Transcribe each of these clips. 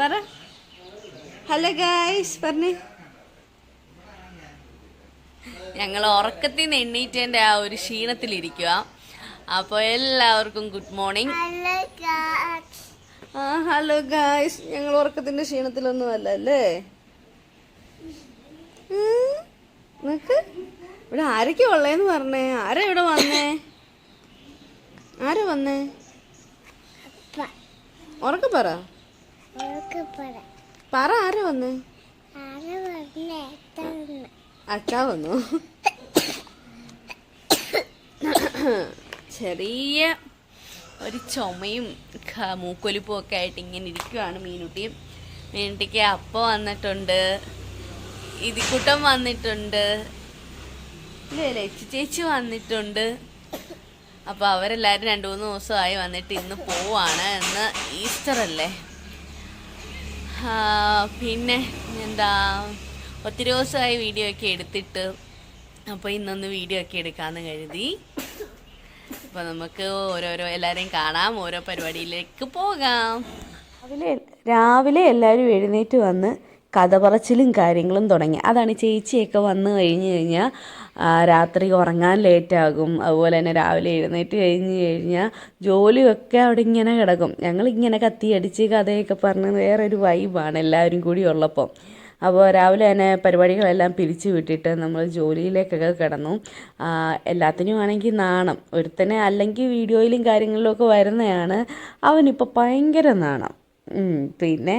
പറ. Hello guys പറഞ്ഞേ. ഞങ്ങൾ ഉറക്കത്തിൽ നിന്ന് എണ്ണീറ്റേന്റെ ആ ഒരു ക്ഷീണത്തിലിരിക്കുക അപ്പോൾ എല്ലാവർക്കും ഗുഡ് മോർണിംഗ് ആ ഹലോ ഗായ്സ് ഞങ്ങൾ ഉറക്കത്തിന്റെ ക്ഷീണത്തിലൊന്നും അല്ല? അല്ലേ നിനക്ക്? ഇവിടെ ആരൊക്കെ ഉള്ളേന്ന് പറഞ്ഞേ? ആരാ ഇവിടെ വന്നേ? ആരാ വന്നേ? ഉറക്കെ പറ. പറ. ആരാ വന്നേ? അച്ഛാ വന്നു. ചെറിയ ഒരു ചുമയും മൂക്കൊലിപ്പും ഒക്കെ ആയിട്ട് ഇങ്ങനെ ഇരിക്കുവാണ് മീനുട്ടിയും മീനുട്ടിക്ക് അപ്പ വന്നിട്ടുണ്ട്. ഇതിക്കുട്ടം വന്നിട്ടുണ്ട്. ലച്ചു ചേച്ചി വന്നിട്ടുണ്ട്. അപ്പോൾ അവരെല്ലാരും രണ്ട് മൂന്ന് ദിവസമായി വന്നിട്ട് ഇന്ന് പോവാണ്. ഇന്ന് ഈസ്റ്റർ അല്ലേ പിന്നെ എന്താ ഒത്തിരി ദിവസമായി വീഡിയോ ഒക്കെ എടുത്തിട്ട് അപ്പോൾ ഇന്നൊന്ന് വീഡിയോ ഒക്കെ എടുക്കാമെന്ന് കരുതി. അപ്പോൾ നമുക്ക് ഓരോരോ എല്ലാവരെയും കാണാം ഓരോ പരിപാടിയിലേക്ക് പോകാം. രാവിലെ രാവിലെ എല്ലാവരും എഴുന്നേറ്റ് വന്ന് കഥ പറച്ചിലും കാര്യങ്ങളും തുടങ്ങി. അതാണ് ചേച്ചിയൊക്കെ വന്നു കഴിഞ്ഞ് കഴിഞ്ഞാൽ രാത്രി ഉറങ്ങാൻ ലേറ്റാകും. അതുപോലെ തന്നെ രാവിലെ എഴുന്നേറ്റ് കഴിഞ്ഞ് കഴിഞ്ഞാൽ ജോലിയൊക്കെ അവിടെ ഇങ്ങനെ കിടക്കും. ഞങ്ങളിങ്ങനെ കത്തിയടിച്ച് കഥയൊക്കെ പറഞ്ഞ് വേറൊരു വൈബാണ് എല്ലാവരും കൂടി ഉള്ളപ്പോൾ അപ്പോൾ രാവിലെ തന്നെ പരിപാടികളെല്ലാം പിരിച്ചു വിട്ടിട്ട് നമ്മൾ ജോലിയിലേക്കൊക്കെ കിടന്നു. എല്ലാത്തിനും ആണെങ്കിൽ നാണം. ഒരുത്തനെ അല്ലെങ്കിൽ വീഡിയോയിലും കാര്യങ്ങളിലും ഒക്കെ വരുന്നതാണ് അവനിപ്പോൾ ഭയങ്കര നാണം. പിന്നെ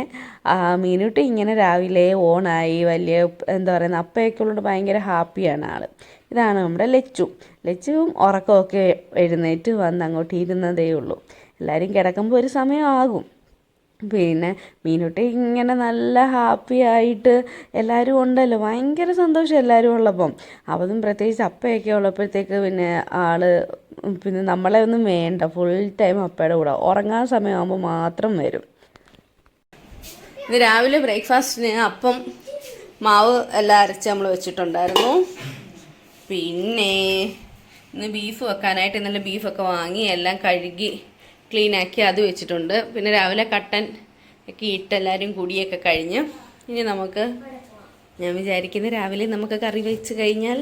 മീനുട്ടി ഇങ്ങനെ രാവിലെ ഓണായി വലിയ എന്താ പറയുന്ന അപ്പയൊക്കെ ഉള്ളത് ഭയങ്കര ഹാപ്പിയാണ് ആൾ ഇതാണ് നമ്മുടെ ലച്ചു. ലച്ചുവും ഉറക്കമൊക്കെ എഴുന്നേറ്റ് വന്ന് അങ്ങോട്ട് ഇരുന്നതേ ഉള്ളൂ. എല്ലാവരും കിടക്കുമ്പോൾ ഒരു സമയമാകും. പിന്നെ മീനുട്ടി ഇങ്ങനെ നല്ല ഹാപ്പി ആയിട്ട് എല്ലാവരും ഉണ്ടല്ലോ. ഭയങ്കര സന്തോഷം എല്ലാവരും ഉള്ളപ്പം. അവതും പ്രത്യേകിച്ച് അപ്പയൊക്കെ ഉള്ളപ്പോഴത്തേക്ക് പിന്നെ ആൾ പിന്നെ നമ്മളെ ഒന്നും വേണ്ട. ഫുൾ ടൈം അപ്പയുടെ കൂടെ. ഉറങ്ങാൻ സമയമാകുമ്പോൾ മാത്രം വരും. ഇത് രാവിലെ ബ്രേക്ക്ഫാസ്റ്റിന് അപ്പം മാവ് എല്ലാം അരച്ച് നമ്മൾ വെച്ചിട്ടുണ്ടായിരുന്നു. പിന്നെ ഇന്ന് ബീഫ് വെക്കാനായിട്ട് ഇന്നലെ ബീഫൊക്കെ വാങ്ങി എല്ലാം കഴുകി ക്ലീനാക്കി അത് വെച്ചിട്ടുണ്ട്. പിന്നെ രാവിലെ കട്ടൻ ഒക്കെ ഇട്ട് എല്ലാവരും കുടിയൊക്കെ കഴിഞ്ഞ് ഇനി നമുക്ക് ഞാൻ വിചാരിക്കുന്നു രാവിലെ നമുക്ക് കറി വെച്ച് കഴിഞ്ഞാൽ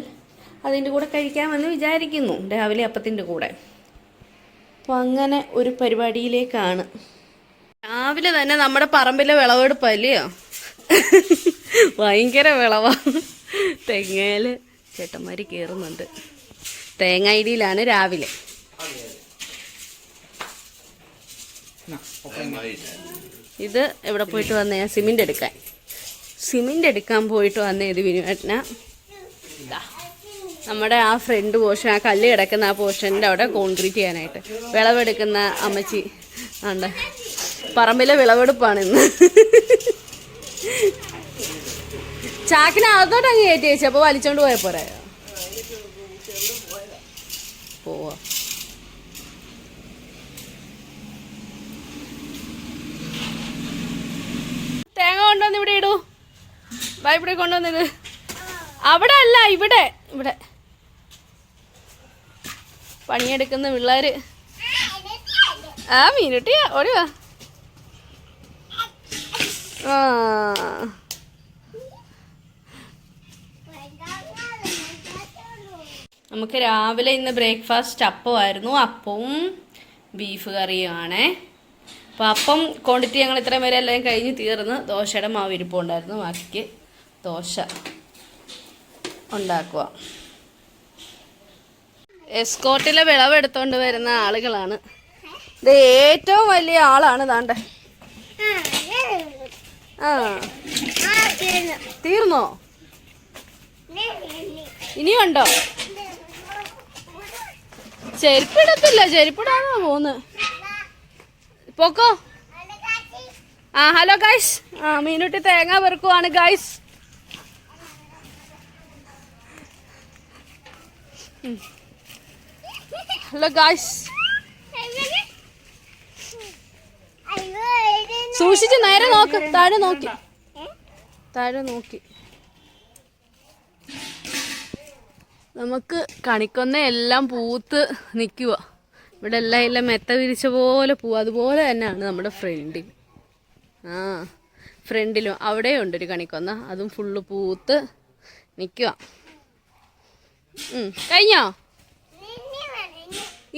അതിന്റെ കൂടെ കഴിക്കാമെന്ന് വിചാരിക്കുന്നു. രാവിലെ അപ്പത്തിന്റെ കൂടെ. അപ്പോൾ അങ്ങനെ ഒരു പരിപാടിയിലേക്കാണ്. രാവിലെ തന്നെ നമ്മുടെ പറമ്പിലെ വിളവെടുപ്പല്ലയോ? ഭയങ്കര വിളവാ. തെങ്ങയിൽ ചേട്ടന്മാര് കയറുന്നുണ്ട് തേങ്ങ ഇടിയിലാണ് രാവിലെ. ഇത് എവിടെ പോയിട്ട് വന്ന? ഞാൻ സിമെന്റ് എടുക്കാൻ. സിമെന്റ് എടുക്കാൻ പോയിട്ട് വന്ന ഇത് വിനുവേട്ടന. നമ്മുടെ ആ ഫ്രണ്ട് പോർഷൻ ആ കല്ല് കിടക്കുന്ന ആ പോർഷന്റെ അവിടെ കോൺക്രീറ്റ് ചെയ്യാനായിട്ട്. വിളവെടുക്കുന്ന അമ്മച്ചി ഉണ്ട് പറമ്പിലെ വിളവെടുപ്പാണ് ഇന്ന്. ചാക്കിനകത്തോട്ട് അങ്ങ് കയറ്റി വെച്ചു അപ്പോൾ വലിച്ചോണ്ട് പോയ പോരാ? പോവാ. തേങ്ങ കൊണ്ടുവന്ന് ഇവിടെ ഇടൂ. ബാ ഇവിടെ അവിടെ അല്ല ഇവിടെ ഇവിടെ. പണിയെടുക്കുന്ന പിള്ളേര്. ആ മീനുട്ടിയാ ഓടി വാ. ആ നമുക്ക് രാവിലെ ഇന്ന് ബ്രേക്ക്ഫാസ്റ്റ് അപ്പമായിരുന്നു. അപ്പവും ബീഫ് കറിയുമാണേ. അപ്പോൾ അപ്പം ക്വാണ്ടിറ്റി ഞങ്ങൾ ഇത്രയും വരെ എല്ലാം കഴിഞ്ഞ് തീർന്ന് ദോശയുടെ മാവ് ഇരിപ്പുണ്ടായിരുന്നു. ബാക്കിക്ക് ദോശ ഉണ്ടാക്കുക എസ്കോട്ടിലെ വിളവെടുത്തോണ്ട് വരുന്ന ആളുകളാണ്. ഇത് ഏറ്റവും വലിയ ആളാണ് താണ്ട ആ. തീർന്നോ? ഇനിയുണ്ടോ ചെരുപ്പിടത്തില്ല ചെരുപ്പിടാന്നോ പോന്ന് പോക്കോ. ആ ഹലോ ഗൈസ്. ആ മീനുട്ടി തേങ്ങ പെറുക്കുവാണ് ഗൈസ്. Hello guys. സൂക്ഷിച്ച് നേരെ നോക്ക്. താഴെ നോക്കി. താഴെ നോക്കി. നമുക്ക് കണിക്കൊന്ന എല്ലാം പൂത്ത് നിൽക്കുക ഇവിടെ എല്ലാം എല്ലാം മെത്ത വിരിച്ച പോലെ പോവും. അതുപോലെ തന്നെയാണ് നമ്മുടെ ഫ്രണ്ടിൽ. ആ ഫ്രണ്ടിലും അവിടെ ഉണ്ട് ഒരു കണിക്കൊന്ന. അതും ഫുള്ള് പൂത്ത് നിൽക്കുക കഴിഞ്ഞോ?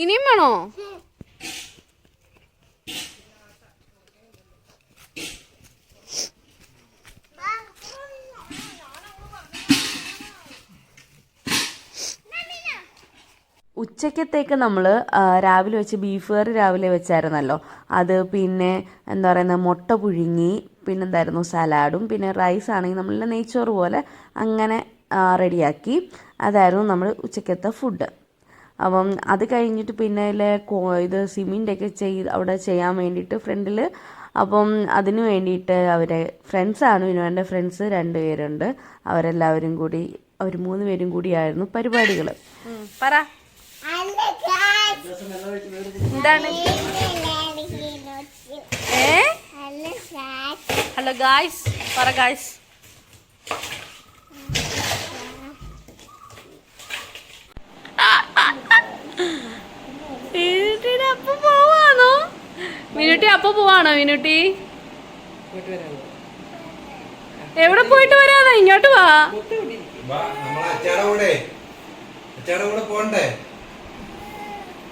ഇനിയും വേണോ? ഉച്ചക്കത്തേക്ക് നമ്മൾ രാവിലെ വെച്ച് ബീഫ് കറി രാവിലെ വെച്ചായിരുന്നല്ലോ. അത് പിന്നെ എന്താ പറയുന്നത് മുട്ട പുഴുങ്ങി പിന്നെന്തായിരുന്നു സലാഡും പിന്നെ റൈസ് ആണെങ്കിൽ നമ്മൾ നെയ്ച്ചോറ് പോലെ അങ്ങനെ റെഡിയാക്കി അതായിരുന്നു നമ്മൾ ഉച്ചക്കത്തെ ഫുഡ് അപ്പം അത് കഴിഞ്ഞിട്ട് പിന്നെ ഇത് സിമിന്റെയൊക്കെ ചെയ്ത് അവിടെ ചെയ്യാൻ വേണ്ടിയിട്ട് ഫ്രണ്ടിൽ അപ്പം അതിന് വേണ്ടിയിട്ട് അവരെ ഫ്രണ്ട്സാണ് വിനുവാന്റെ ഫ്രണ്ട്സ് രണ്ട് പേരുണ്ട്. അവരെല്ലാവരും കൂടി അവർ മൂന്ന് പേരും കൂടിയായിരുന്നു പരിപാടികൾ പറ. എന്താണ്? ഏ? ഹലോ ഗായ്സ് പറ ഗായ്സ് അപ്പൊ പോവാണോ? മിനുട്ടി അപ്പൊ പോവാണോ മിനുട്ടി? എവിടെ പോയിട്ട് വരാതാ ഇങ്ങോട്ട് വാ, നമ്മളെ അച്ചാടെ കൂടെ. അച്ചാടെ കൂടെ പോണ്ടേ?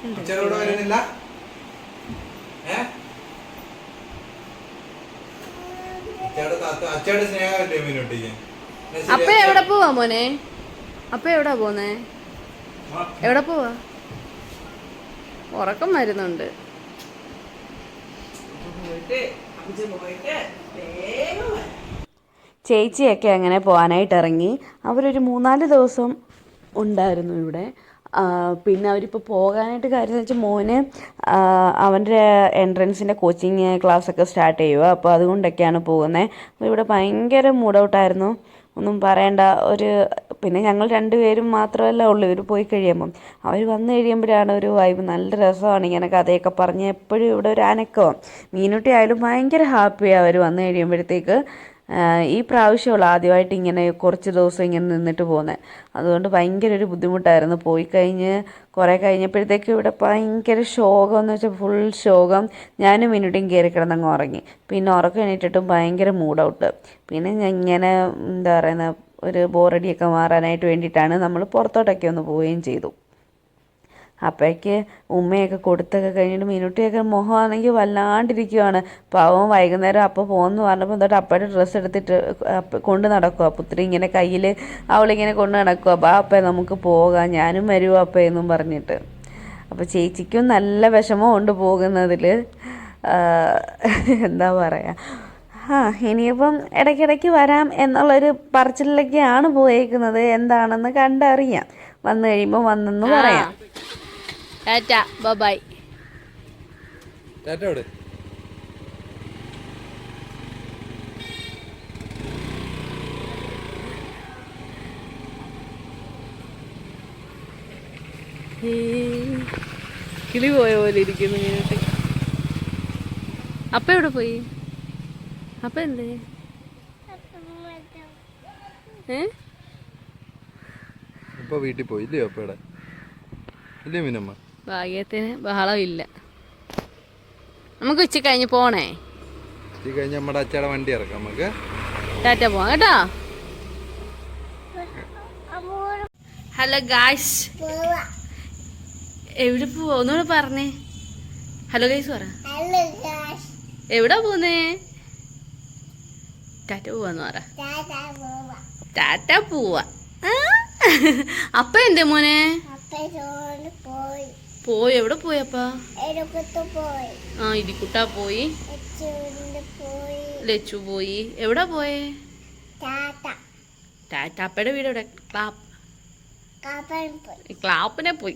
വരുന്നില്ല ഏ? സ്നേഹമല്ലേ മീനൊട്ടിക്ക് അപ്പൊ. എവിടെ പോവാ മോനെ? അപ്പൊ എവിടാ പോന്നേ? എവിടെ പോവാ? ഉറക്കം വരുന്നുണ്ട്. ചേച്ചിയൊക്കെ അങ്ങനെ പോകാനായിട്ട് ഇറങ്ങി അവരൊരു മൂന്നാൽ ദിവസം ഉണ്ടായിരുന്നു ഇവിടെ. പിന്നെ അവരിപ്പോൾ പോകാനായിട്ട് കാര്യം എന്ന് വെച്ചാൽ മോന് അവന്റെ എൻട്രൻസിന്റെ കോച്ചിങ് ക്ലാസ്സൊക്കെ സ്റ്റാർട്ട് ചെയ്യുക അപ്പോൾ അതുകൊണ്ടൊക്കെയാണ് പോകുന്നത് അപ്പോൾ ഇവിടെ ഭയങ്കര മൂഡ് ഔട്ടായിരുന്നു ഒന്നും പറയണ്ട. ഒരു പിന്നെ ഞങ്ങൾ രണ്ടുപേരും മാത്രമല്ല ഉള്ളൂ. ഇവർ പോയി കഴിയുമ്പം. അവർ വന്നു കഴിയുമ്പോഴാണ് ഒരു വൈബ് നല്ല രസമാണ് ഇങ്ങനെ കഥയൊക്കെ പറഞ്ഞ് എപ്പോഴും ഇവിടെ ഒരു അനക്കവും. മീനുട്ടി ആയാലും ഭയങ്കര ഹാപ്പിയാണ് അവർ വന്നു കഴിയുമ്പോഴത്തേക്ക്. ഈ പ്രാവശ്യമുള്ള ആദ്യമായിട്ട് ഇങ്ങനെ കുറച്ച് ദിവസം ഇങ്ങനെ നിന്നിട്ട് പോകുന്നത് അതുകൊണ്ട് ഭയങ്കര ഒരു ബുദ്ധിമുട്ടായിരുന്നു. പോയി കഴിഞ്ഞ് കുറേ കഴിഞ്ഞപ്പോഴത്തേക്കും ഇവിടെ ഭയങ്കര ശോകം എന്ന് വെച്ചാൽ ഫുൾ ശോകം. ഞാനും മിനിറ്റും കയറി കിടന്നങ്ങ് ഉറങ്ങി. പിന്നെ ഉറക്കം എണീറ്റിട്ടും ഭയങ്കര മൂഡ് ഔട്ട് പിന്നെ ഞാൻ ഇങ്ങനെ എന്താ പറയുന്നത് ഒരു ബോറടിയൊക്കെ മാറാനായിട്ട് വേണ്ടിയിട്ടാണ് നമ്മൾ പുറത്തോട്ടൊക്കെ ഒന്ന് പോവുകയും ചെയ്തു. അപ്പോഴേക്ക് ഉമ്മയൊക്കെ കൊടുത്തൊക്കെ കഴിഞ്ഞിട്ട് മിനുട്ടിയൊക്കെ മുഖമാണെങ്കിൽ വല്ലാണ്ടിരിക്കുവാണ്. പാവം വൈകുന്നേരം അപ്പോൾ പോകുമെന്ന് പറഞ്ഞപ്പോൾ എന്നിട്ട് അപ്പയുടെ ഡ്രസ്സ് എടുത്തിട്ട് കൊണ്ട് നടക്കുക പുത്രി ഇങ്ങനെ കയ്യിൽ അവളിങ്ങനെ കൊണ്ട് നടക്കുക ബാ അപ്പേ നമുക്ക് പോകാം. ഞാനും വരുമോ അപ്പേ എന്നും പറഞ്ഞിട്ട്. അപ്പോൾ ചേച്ചിക്കും നല്ല വിഷമമുണ്ട് പോകുന്നതിൽ. എന്താ പറയുക ആ ഇനിയിപ്പം ഇടയ്ക്കിടയ്ക്ക് വരാം എന്നുള്ളൊരു പറച്ചിലൊക്കെയാണ് പോയേക്കുന്നത്. എന്താണെന്ന് കണ്ടറിയാം. വന്നു കഴിയുമ്പോൾ വന്നെന്ന് പറയാം. ടാറ്റ ബൈ ടാറ്റ വിട്. കിളി പോയ പോലെ ഇരിക്കുന്നു മിനുട്ടി അപ്പ എവിടെ പോയി? അപ്പ എന്തേ? ഏ? അപ്പ വീട്ടിൽ പോയി ഇല്ലയോ അപ്പയുടെ? മിനമ്മ മീനമ്മ? ഭാഗ്യത്തിന് ബഹളമില്ല. നമുക്ക് ഉച്ച കഴിഞ്ഞ് പോണേ. ഉച്ച കഴിഞ്ഞ് നമ്മുടെ അച്ഛയുടെ വണ്ടി ഇറക്കാം നമുക്ക്. ടാറ്റ പോവാം കേട്ടോ? Hello guys. എവിടെ പോവാ? ഒന്നുകൂടെ പറഞ്ഞേ. ഹലോ ഗൈസ് പറ. എവിടെ പോന്നേ ടാറ്റ പോവാന്ന് പറ. ടാറ്റ പോവാ? അപ്പ എന്തേ മോനെ? പോയി? എവിടെ പോയി ആ ഇരിക്കുട്ടാ പോയി. ലച്ചു പോയി. എവിടെ പോയേ? ടാറ്റാപ്പയുടെ വീട് എവിടെ? ക്ലാപ്പ് ക്ലാപ്പിനെ പോയി.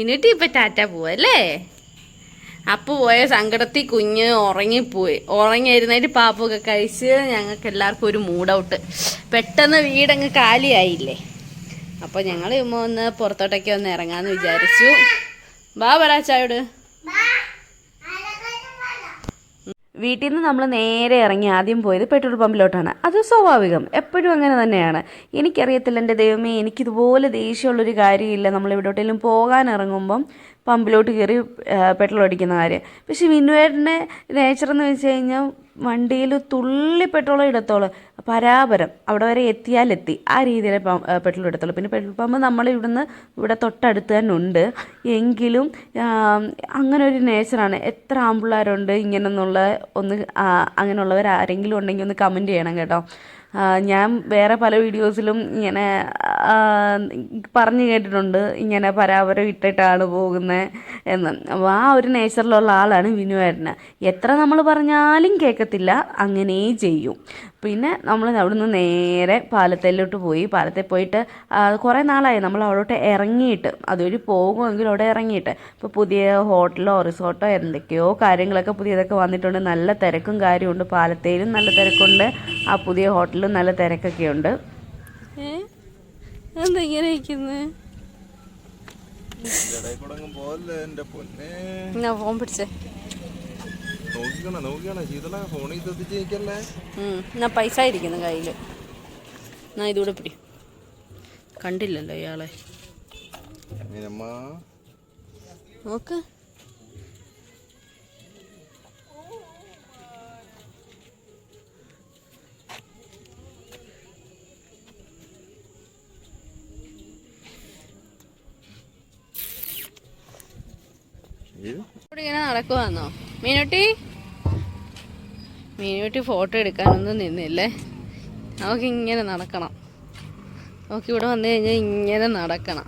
എന്നിട്ട് ഇപ്പൊ ടാറ്റ പോവല്ലേ അപ്പു പോയ സങ്കടത്തിൽ കുഞ്ഞ് ഉറങ്ങിപ്പോയി. ഉറങ്ങി എഴുന്നേറ്റ് പാപ്പൊക്കെ കഴിച്ച് ഞങ്ങൾക്ക് എല്ലാവർക്കും ഒരു മൂഡ് ഔട്ട് പെട്ടെന്ന് വീടങ്ങ് കാലിയായില്ലേ? അപ്പോൾ ഞങ്ങൾ ഇമ്മ ഒന്ന് പുറത്തോട്ടൊക്കെ ഒന്ന് ഇറങ്ങാന്ന് വിചാരിച്ചു. വാ പറ ചായോട്. വീട്ടിൽ നിന്ന് നമ്മൾ നേരെ ഇറങ്ങി ആദ്യം പോയത് പെട്രോൾ പമ്പിലോട്ടാണ്. അത് സ്വാഭാവികം. എപ്പോഴും അങ്ങനെ തന്നെയാണ്. എനിക്കറിയത്തില്ല എന്റെ ദൈവമേ എനിക്കിതുപോലെ ദേഷ്യമുള്ളൊരു കാര്യമില്ല. നമ്മൾ എവിടോട്ടെങ്കിലും പോകാൻ ഇറങ്ങുമ്പം പമ്പിലോട്ട് കയറി പെട്രോൾ അടിക്കുന്ന കാര്യം. പക്ഷേ വിനുവേട്ടന്റെ നേച്ചർ എന്ന് വെച്ച് കഴിഞ്ഞാൽ വണ്ടിയിൽ തുള്ളി പെട്രോൾ ഇടത്തോളം പരാപരം അവിടെ വരെ എത്തിയാലെത്തി. ആ രീതിയിലെ പെട്രോൾ എടുത്തുള്ളൂ. പിന്നെ പെട്രോൾ പമ്പ് നമ്മൾ ഇവിടുന്ന് ഇവിടെ തൊട്ടടുത്ത് തന്നെ ഉണ്ട്. എങ്കിലും അങ്ങനെ ഒരു നേച്ചറാണ്. എത്ര ആമ്പിള്ളേരുണ്ട് ഇങ്ങനെന്നുള്ള ഒന്ന് അങ്ങനെയുള്ളവർ ആരെങ്കിലും ഉണ്ടെങ്കിൽ ഒന്ന് കമന്റ് ചെയ്യണം കേട്ടോ. ഞാൻ വേറെ പല വീഡിയോസിലും ഇങ്ങനെ പറഞ്ഞു കേട്ടിട്ടുണ്ട്. ഇങ്ങനെ പരാപരം ഇട്ടിട്ടാണ് പോകുന്നത് എന്ന്. അപ്പോൾ ആ ഒരു നേച്ചറിലുള്ള ആളാണ് വിനുവേട്ടന് എത്ര നമ്മൾ പറഞ്ഞാലും കേൾക്കത്തില്ല അങ്ങനെ ചെയ്യും. പിന്നെ നമ്മൾ അവിടുന്ന് നേരെ പാലത്തേലോട്ട് പോയി. പാലത്തിൽ പോയിട്ട് കുറേ നാളായി നമ്മൾ അവിടോട്ട് ഇറങ്ങിയിട്ട്. അതുവഴി പോകുമെങ്കിൽ അവിടെ ഇറങ്ങിയിട്ട്. ഇപ്പോൾ പുതിയ ഹോട്ടലോ റിസോർട്ടോ എന്തൊക്കെയോ കാര്യങ്ങളൊക്കെ പുതിയതൊക്കെ വന്നിട്ടുണ്ട്. നല്ല തിരക്കും കാര്യമുണ്ട്. പാലത്തേലും നല്ല തിരക്കുണ്ട്. ആ പുതിയ ഹോട്ടലിലും നല്ല തിരക്കൊക്കെ ഉണ്ട് എന്താ ഇങ്ങനെ ഫോൺ പിടിച്ചേ. എന്നാ പൈസ ഇരിക്കുന്നു കയ്യിൽ എന്നാ ഇതൂടെ പിടി. കണ്ടില്ലല്ലോ ഇയാളെ. നോക്ക് ഇത് ഇവിടെ ഇങ്ങനെ നടക്കുവാന്നോ? മീനുട്ടി? മീനുട്ടി ഫോട്ടോ എടുക്കാനൊന്നും നിന്നില്ലേ? നമുക്ക് ഇങ്ങനെ നടക്കണം. നമുക്ക് ഇവിടെ വന്നു കഴിഞ്ഞാൽ ഇങ്ങനെ നടക്കണം.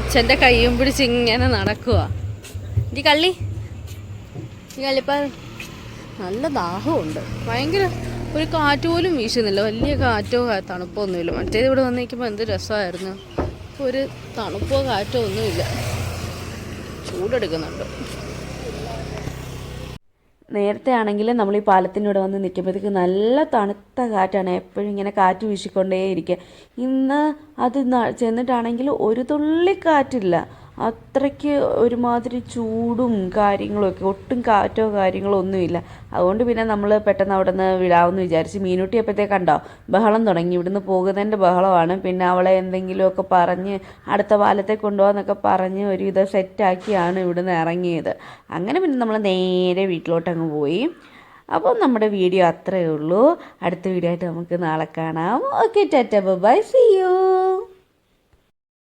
അച്ഛന്റെ കയ്യും പിടിച്ച് ഇങ്ങനെ നടക്കുക ഈ കള്ളി? ഈ കള്ളിപ്പ നല്ല ദാഹമുണ്ട് ഭയങ്കര ഒരു കാറ്റ് പോലും വീശുന്നില്ല. വലിയ കാറ്റോ തണുപ്പൊന്നുമില്ല മറ്റേത് ഇവിടെ വന്ന് നിൽക്കുമ്പോൾ എന്ത് രസമായിരുന്നു. ഒരു തണുപ്പോ കാറ്റോ ഒന്നുമില്ല. ചൂടെടുക്കുന്നുണ്ട്. നേരത്തെ ആണെങ്കിൽ നമ്മൾ ഈ പാലത്തിന്റെ ഇവിടെ വന്ന് നിൽക്കുമ്പോഴത്തേക്ക് നല്ല തണുത്ത കാറ്റാണ്. എപ്പോഴും ഇങ്ങനെ കാറ്റ് വീശിക്കൊണ്ടേയിരിക്കുക. ഇന്ന് അത് ചെന്നിട്ടാണെങ്കിൽ ഒരു തുള്ളി കാറ്റില്ല. അത്രയ്ക്ക് ഒരുമാതിരി ചൂടും കാര്യങ്ങളും ഒക്കെ ഒട്ടും കാറ്റോ കാര്യങ്ങളോ ഒന്നുമില്ല. അതുകൊണ്ട് പിന്നെ നമ്മൾ പെട്ടെന്ന് അവിടെ നിന്ന് വിടാമെന്ന് വിചാരിച്ച് മീനുട്ടി അപ്പോഴത്തേക്ക് കണ്ടോ? ബഹളം തുടങ്ങി. ഇവിടുന്ന് പോകുന്നതിന്റെ ബഹളമാണ്. പിന്നെ അവളെ എന്തെങ്കിലുമൊക്കെ പറഞ്ഞ് അടുത്ത പാലത്തെ കൊണ്ടുപോകാന്നൊക്കെ പറഞ്ഞ് ഒരുവിധം സെറ്റാക്കിയാണ് ഇവിടുന്ന് ഇറങ്ങിയത്. അങ്ങനെ പിന്നെ നമ്മൾ നേരെ വീട്ടിലോട്ട് അങ്ങ് പോയി. അപ്പോൾ നമ്മുടെ വീഡിയോ അത്രയേ ഉള്ളൂ. അടുത്ത വീഡിയോ ആയിട്ട് നമുക്ക് നാളെ കാണാം. Okay Tata. Bye see you